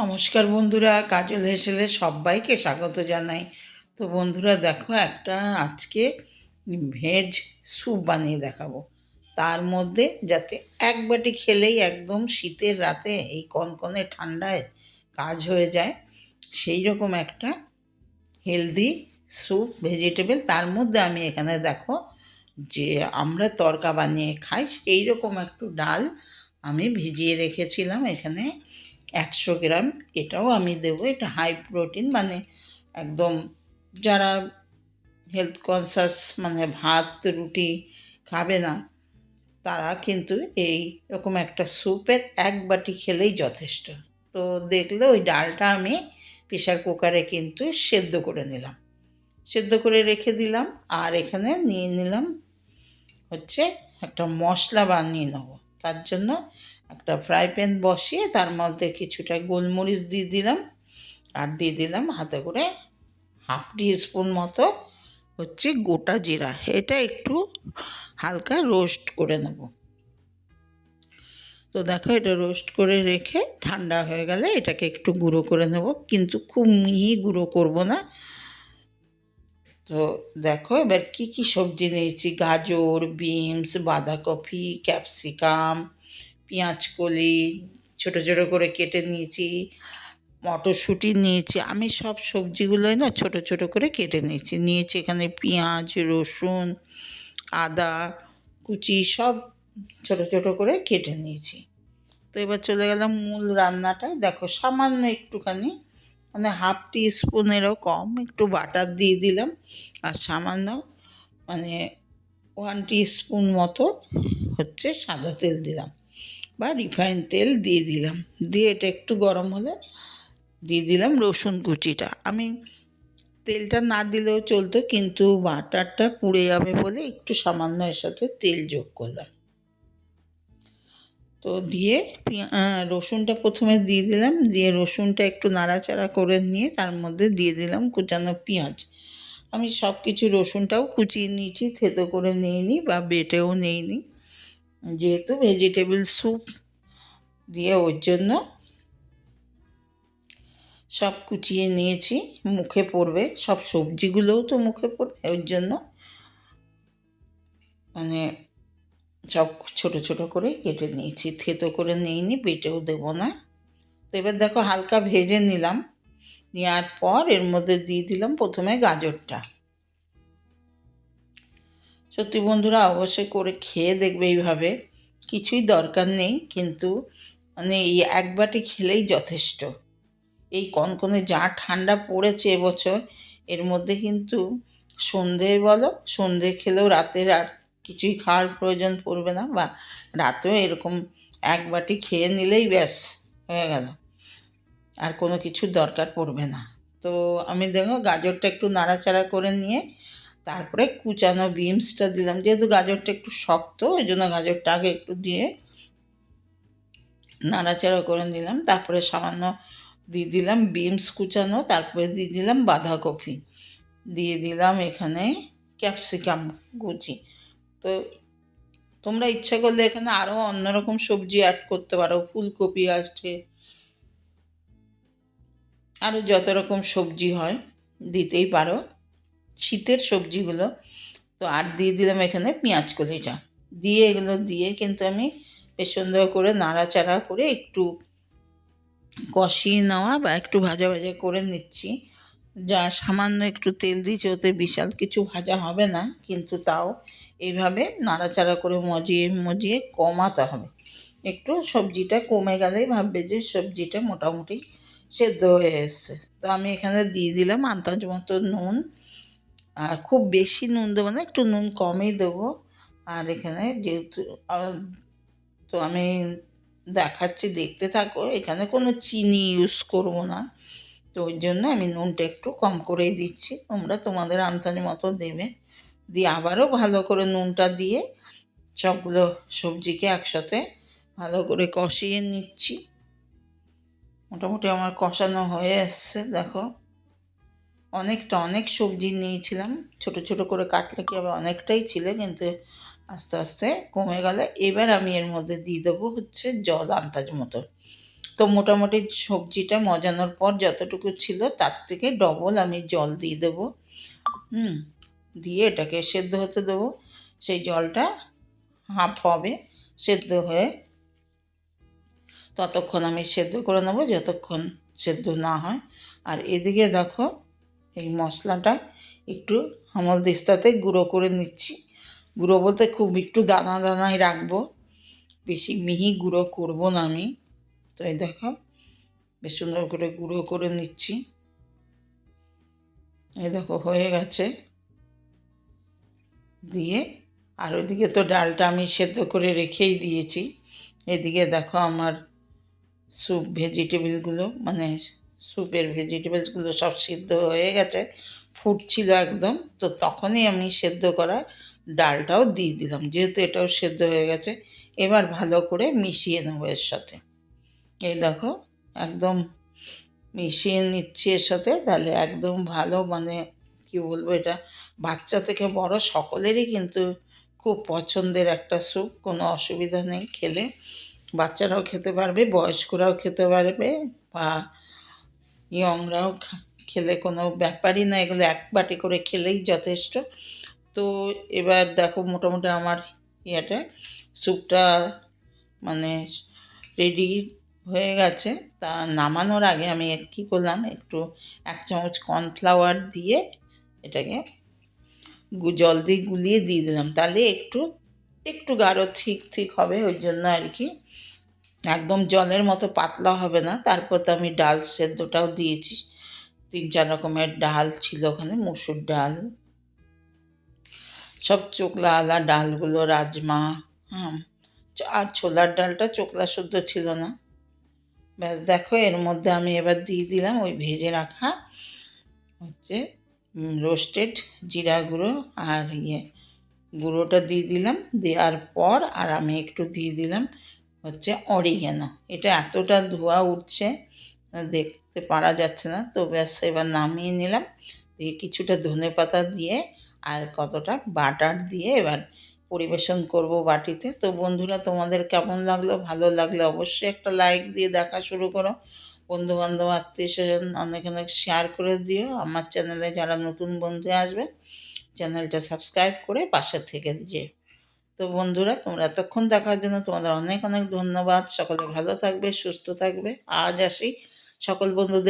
নমস্কার বন্ধুরা, কাজল হেসেলে সবাইকে স্বাগত জানাই। তো বন্ধুরা, দেখো একটা আজকে ভেজ স্যুপ বানিয়ে দেখাবো। তার মধ্যে যাতে এক বাটি খেলেই একদম শীতের রাতে এই কনকনে ঠান্ডায় কাজ হয়ে যায়, সেই রকম একটা হেলদি স্যুপ, ভেজিটেবল। তার মধ্যে আমি এখানে দেখো যে আমরা তরকা বানিয়ে খাই, সেই রকম একটু ডাল আমি ভিজিয়ে রেখেছিলাম এখানে। একশো গ্রাম, এটাও আমি দেবো। এটা হাই প্রোটিন মানে একদম যারা হেলথ কনসাস মানে ভাত, রুটি খাবে না, তারা কিন্তু এই রকম একটা স্যুপের এক বাটি খেলেই যথেষ্ট। তো দেখলে ওই ডালটা আমি প্রেশার কুকারে কিন্তু সেদ্ধ করে নিলাম। সেদ্ধ করে রেখে দিলাম, আর এখানে নিয়ে নিলাম হচ্ছে একটা মশলা বানিয়ে নেব। তার জন্য একটা ফ্রাই প্যান বসিয়ে তার মধ্যে কিছুটা গোলমরিচ দিয়ে দিলাম আর দিয়ে দিলাম হাতে করে হাফ টি স্পুন মতো হচ্ছে গোটা জিরা। এটা একটু হালকা রোস্ট করে নেব। তো দেখো এটা রোস্ট করে রেখে ঠান্ডা হয়ে গেলে এটাকে একটু গুঁড়ো করে নেব। কিন্তু খুব মিহি গুঁড়ো করব না। তো দেখো এবার কি কি সবজি নিয়েছি? গাজর, বিনস, বাঁধাকপি, ক্যাপসিকাম পেঁয়াজ কলি ছোটো ছোটো করে কেটে নিয়েছি, মটরশুঁটি নিয়েছি। আমি সব সবজিগুলোই না ছোট ছোট করে কেটে নিয়েছি। নিয়েছি এখানে পেঁয়াজ, রসুন, আদা, কুচি সব ছোট ছোট করে কেটে নিয়েছি। তো এবার চলে গেলাম মূল রান্নাটায়। দেখো সামান্য একটুখানি মানে হাফ টি স্পুনেরও কম, একটু বাটার দিয়ে দিলাম। আর সামান্য মানে ওয়ান টি স্পুন মতো হচ্ছে সাদা তেল দিলাম বা রিফাইন তেল দিয়ে দিলাম। দিয়ে এটা একটু গরম হলে দিয়ে দিলাম রসুন কুচিটা। আমি তেলটা না দিলেও চলতো, কিন্তু বাটারটা পুড়ে যাবে বলে একটু সামান্য এর সাথে তেল যোগ করলাম। তো দিয়ে রসুনটা প্রথমে দিয়ে দিলাম, দিয়ে রসুনটা একটু নাড়াচাড়া করে নিয়ে তার মধ্যে দিয়ে দিলাম কুচানো পেঁয়াজ। আমি সব কিছু রসুনটাও কুচিয়ে নিয়েছি, থেতো করে নিইনি বা বেটেও নিইনি। যেহেতু ভেজিটেবল স্যুপ দিয়ে ওর জন্য সব কুচিয়ে নিয়েছি, মুখে পড়বে, সব সবজিগুলোও তো মুখে পড়বে ওর জন্য। মানে সব ছোট ছোট করে কেটে নিয়েছি। থেতো করে নিইনি বেটেও দেবো না। তো এবার দেখো হালকা ভেজে নিলাম। নেওয়ার পর এর মধ্যে দিয়ে দিলাম প্রথমে গাজরটা। সত্যি বন্ধুরা, অবশ্যই করে খেয়ে দেখবে এইভাবে। কিছুই দরকার নেই, কিন্তু মানে এই এক বাটি খেলেই যথেষ্ট। এই কনকনে যা ঠান্ডা পড়েছে এবছর, এর মধ্যে কিন্তু সন্ধে বলো, সন্ধে খেলেও রাতের আর কিছুই খাওয়ার প্রয়োজন পড়বে না বা রাতেও এরকম এক বাটি খেয়ে নিলেই ব্যাস হয়ে গেল। আর কোনো কিছু দরকার পড়বে না। তো আমি দেখো গাজরটা একটু নাড়াচাড়া করে নিয়ে তারপরে কুচানো বিমসটা দিলাম। যেহেতু গাজরটা একটু শক্ত, ওই জন্য গাজরটা আগে একটু দিয়ে নাড়াচাড়া করে নিলাম। তারপরে সামান্য দিয়ে দিলাম বিমস কুচানো, তারপরে দিয়ে দিলাম বাঁধাকপি। দিয়ে দিলাম এখানে ক্যাপসিকাম কুচি। তো তোমরা ইচ্ছা করলে এখানে আরও অন্যরকম সবজি অ্যাড করতে পারো। ফুলকপি আছে আরও যত রকম সবজি হয়, দিতেই পারো। শীতের সবজিগুলো। তো আর দিয়ে দিলাম এখানে পেঁয়াজ কলিটা দিয়ে এগুলো দিয়ে কিন্তু আমি বেশ সুন্দর করে নাড়াচাড়া করে একটু কষিয়ে নেওয়া বা একটু ভাজা ভাজা করে নিচ্ছি। যা সামান্য একটু তেল দিয়েছি ওতে বিশাল কিছু ভাজা হবে না, কিন্তু তাও এইভাবে নাড়াচাড়া করে মজিয়ে মজিয়ে কমাতে হবে। একটু সবজিটা কমে গেলেই ভাববে যে সবজিটা মোটামুটি সেদ্ধ হয়ে এসছে। তো আমি এখানে দিয়ে দিলাম আন্দাজ মতো নুন। আর খুব বেশি নুন দেবো না, একটু নুন কমই দেবো। আর এখানে যেহেতু তো আমি দেখাচ্ছি, দেখতে থাকো, এখানে কোনো চিনি ইউজ করব না। তো ওই জন্য আমি নুনটা একটু কম করেই দিচ্ছি। তোমরা তোমাদের আন্দাজ মতো দেবে। দিয়ে আবারও ভালো করে নুনটা দিয়ে সবগুলো সবজিকে একসাথে ভালো করে কষিয়ে নিচ্ছি। মোটামুটি আমার কষানো হয়ে এসছে, দেখো। অনেকটা অনেক সবজি নিয়েছিলাম। ছোট ছোট করে কাটলে কি আবার অনেকটাই ছিল, কিন্তু আস্তে আস্তে কমে গেলে। এবার আমি এর মধ্যে দিয়ে দেবো হচ্ছে জল আন্দাজ মতো। তো মোটামুটি সবজিটা মজানোর পর যতটুকু ছিল তার থেকে ডবল আমি জল দিয়ে দেবো। হুম, দিয়ে এটাকে সেদ্ধ হতে দেবো। সেই জলটা হাফ হবে, সেদ্ধ হয়ে ততক্ষণ আমি সেদ্ধ করে নেব যতক্ষণ সেদ্ধ না হয়। আর এদিকে দেখো এই মশলাটা একটু আমল দিস্তাতে গুঁড়ো করে নিচ্ছি। গুঁড়ো বলতে খুব একটু দানা দানায় রাখব। বেশি মিহি গুঁড়ো করব না আমি। তো এই দেখো, বেশ সুন্দর করে গুঁড়ো করে নিচ্ছি। এই দেখো, হয়ে গেছে। দিয়ে, আর ওইদিকে তো ডালটা আমি সেদ্ধ করে রেখেই দিয়েছি। এদিকে দেখো আমার স্যুপ, ভেজিটেবলগুলো মানে স্যুপের ভেজিটেবলসগুলো সব সিদ্ধ হয়ে গেছে, ফুটছিল একদম। তো তখনই আমি সেদ্ধ করা ডালটাও দিয়ে দিলাম, যেহেতু এটাও সেদ্ধ হয়ে গেছে। এবার ভালো করে মিশিয়ে নেব এর সাথে। এই দেখো, একদম মিশিয়ে নিচ্ছি এর সাথে। তাহলে একদম ভালো মানে কি বলব এটা, বাচ্চা থেকে বড় সকলেরই কিন্তু খুব পছন্দের একটা স্যুপ, কোনো অসুবিধা নেই খেলে। বাচ্চারাও খেতে পারবে, বয়স্করাও খেতে পারবে, বা ইয়ংরাও খেলে কোনো ব্যাপারই না, এগুলো এক বাটি করে খেলেই যথেষ্ট। তো এবার দেখো মোটামুটি আমার ইয়েটা স্যুপটা মানে রেডি হয়ে গেছে। তা নামানোর আগে আমি কী করলাম? একটু এক চামচ কর্নফ্লাওয়ার দিয়ে এটাকে জল দিয়ে গুলিয়ে দিয়ে দিলাম। তাহলে একটু একটু গাঢ় ঠিক ঠিক হবে ওই জন্য আর কি। একদম জলের মতো পাতলা হবে না। তারপর তো আমি ডাল সেদ্ধটাও দিয়েছি। তিন, চার রকমের ডাল ছিল ওখানে, মুসুর ডাল, সব চোকলা আলা ডালগুলো, রাজমা হ্যাঁ আর ছোলার ডালটা চোকলা শুদ্ধ ছিল না। ব্যাস, দেখো, এর মধ্যে আমি এবার দিয়ে দিলাম ওই ভেজে রাখা হচ্ছে রোস্টেড জিরা গুঁড়ো আর ইয়ে গুঁড়োটা দিয়ে দিলাম। দেওয়ার পর আর আমি একটু দিয়ে দিলাম হচ্ছে অরিগেনো এটা এতটা ধোয়া উঠছে, দেখতে পারা যাচ্ছে না, তো ব্যাস, এবার নামিয়ে নিলাম। দিয়ে কিছুটা ধনে পাতা দিয়ে আর কতটা বাটার দিয়ে এবার পরিবেশন করব বাটিতে। তো বন্ধুরা, তোমাদের কেমন লাগল? ভালো লাগলে অবশ্যই একটা লাইক দিয়ে দেখা শুরু করো। বন্ধু বান্ধব আত্মীয় স্বজন, অনেক অনেক শেয়ার করে দিও। আমার চ্যানেলে যারা নতুন বন্ধু আসবে চ্যানেলটা সাবস্ক্রাইব করে পাশে থেকে দিয়ে তো বন্ধুরা, তোমরা এতক্ষণ দেখার জন্য তোমাদের অনেক অনেক ধন্যবাদ। সকলে ভালো থাকবে, সুস্থ থাকবে। আজ আসি সকল বন্ধুদের